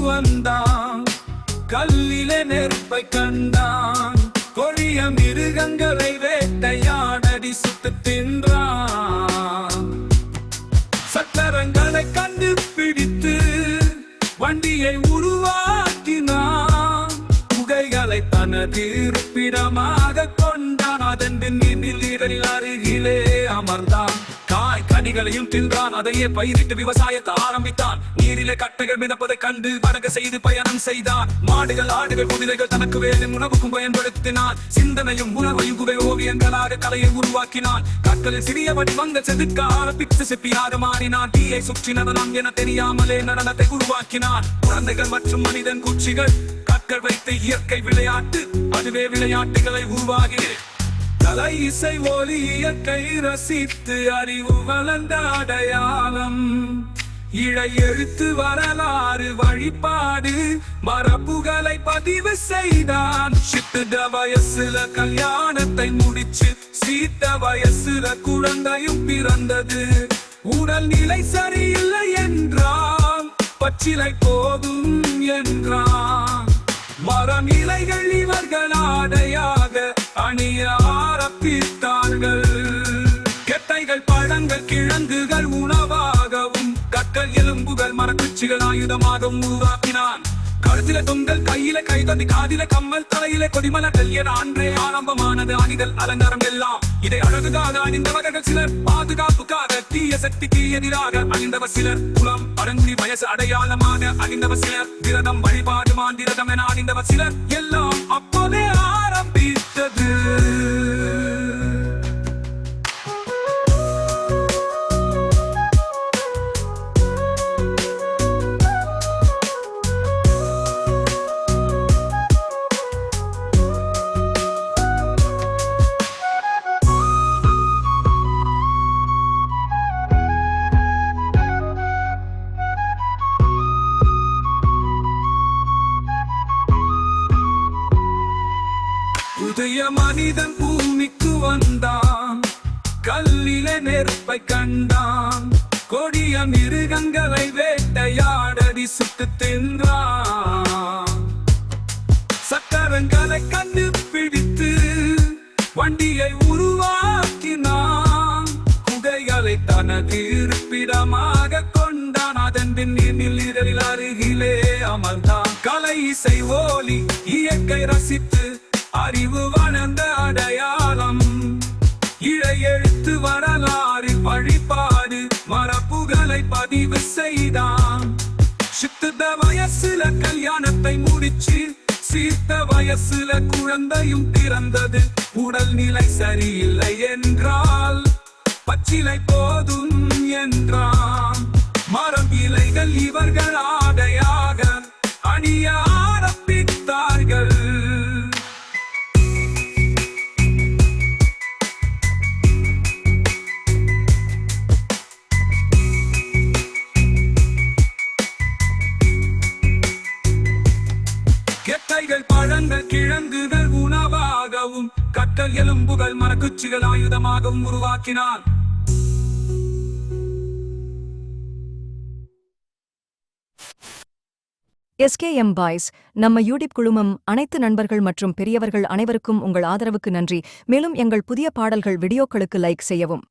வந்தான். கல்லில நெருப்பை கண்டான். கொடிய மிருகங்களை வேட்டையாடடி சுத்து தின்றான். சக்கரங்களை கண்டுபிடித்து வண்டியை உருவாக்கினான். புகைகளை தனது இருப்பிடமாக கொண்டான். அதன் பின்னில் அருகிலே அமர்ந்தான். செடிகளையும் தின்றான். அதையே பயிரிட்டு விவசாயத்தை ஆரம்பித்தான். நீரிலே கட்டைகள் மிதப்பதை கண்டு வணங்க செய்து பயணம் செய்தான் மாடுகள் ஆடுகள் குதிரைகள் தனக்கு வேலும் உணவுக்கும் பயன்படுத்தினான் சிந்தனையும் உணவையும் குகை ஓவியங்களாக கலையை உருவாக்கினான் கற்களில் சிறிய வடிவங்கள் செதுக்க ஆரம்பித்து சிப்பியாக மாறினான் தீயை சுற்றி நடனம் என தெரியாமலே நடனத்தை உருவாக்கினான் குழந்தைகள் மற்றும் மனிதன் குச்சிகள் கற்கள் வைத்து இயற்கை விளையாட்டு அதுவே விளையாட்டுகளை உருவாகின கலை இசை ஒலி இயற்கை ரசித்து அறிவு வளர்ந்த அடையாளம். இழை எழுத்து வரலாறு வழிபாடு மரபுகளை பதிவு செய்தான். சித்துட வயசுல கல்யாணத்தை முடிச்சு சீத்த வயசுல குழந்தையும் பிறந்தது. உடல் நிலை சரியில்லை என்றால் பச்சிலை போதும் என்றான். மரநிலைகள் இவர்கள் ஆடையாக அணியா ஆரம்பித்தார்கள் கெட்டைகள் பழங்கள் கிழங்குகள் உணவாகவும் கற்கள் எலும்புகள் மரக்குச்சிகள் ஆயுதமாகவும் உருவாக்கினான். கழுத்தில தொங்கல் கையில கை தந்தி காதில கம்மல் தலையில கொடிமல என அன்றே ஆரம்பமானது அணிதல் அலங்காரம் எல்லாம். இதை அழகுக்காக அணிந்தவர்கள் சிலர் பாதுகாப்புக்காக தீய சக்திக்கு எதிராக அணிந்தவர் சிலர். குலம் அடங்கி வயசு அடையாளமாக அணிந்தவர் சிலர். விரதம் வழிபாடு மாந்திரதம் என அணிந்தவர் சிலர். எல்லாம் அப்போதே ஆர் புதிய மனிதன் பூமிக்கு வந்தான். கல்லில நெருப்பை கண்டான். கொடிய மிருகங்களை வேட்டையாடடி சுட்டு தின்றான். சக்கரங்களை கண்டுபிடித்து வண்டியை உருவாக்கினான். குகைகளை தனது இருப்பிடமாக கொண்டான். அதன் பின்னில் இதழில் அருகிலே அமர்ந்தான். கலை இசை ஓலி இயற்கை ரசித்து அறிவு வளர்ந்த அடையாளம். இழை எழுத்து வரலாறு வழிபாடு மரப்புகளை பதிவு செய்தான். சித்துத வயசுல கல்யாணத்தை முடிச்சு சீர்த்த வயசுல குழந்தையும் பிறந்தது. உடல் நிலை சரியில்லை என்றால் பச்சிலை போதும் என்றான். மரம் இலைகள் இவர்கள் ஆடையாக அணியா கெட்டைகள் பழங்கள் கிழங்குகள் உணவாகவும் கட்டல் எலும்புகள் மரக்குச்சிகள் ஆயுதமாகவும் உருவாக்கினார். எஸ்கேஎம் பாய்ஸ் நம்ம யூடியூப் குழுமம் அனைத்து நண்பர்கள் மற்றும் பெரியவர்கள் அனைவருக்கும் உங்கள் ஆதரவுக்கு நன்றி. மேலும் எங்கள் புதிய பாடல்கள் வீடியோக்களுக்கு லைக் செய்யவும்.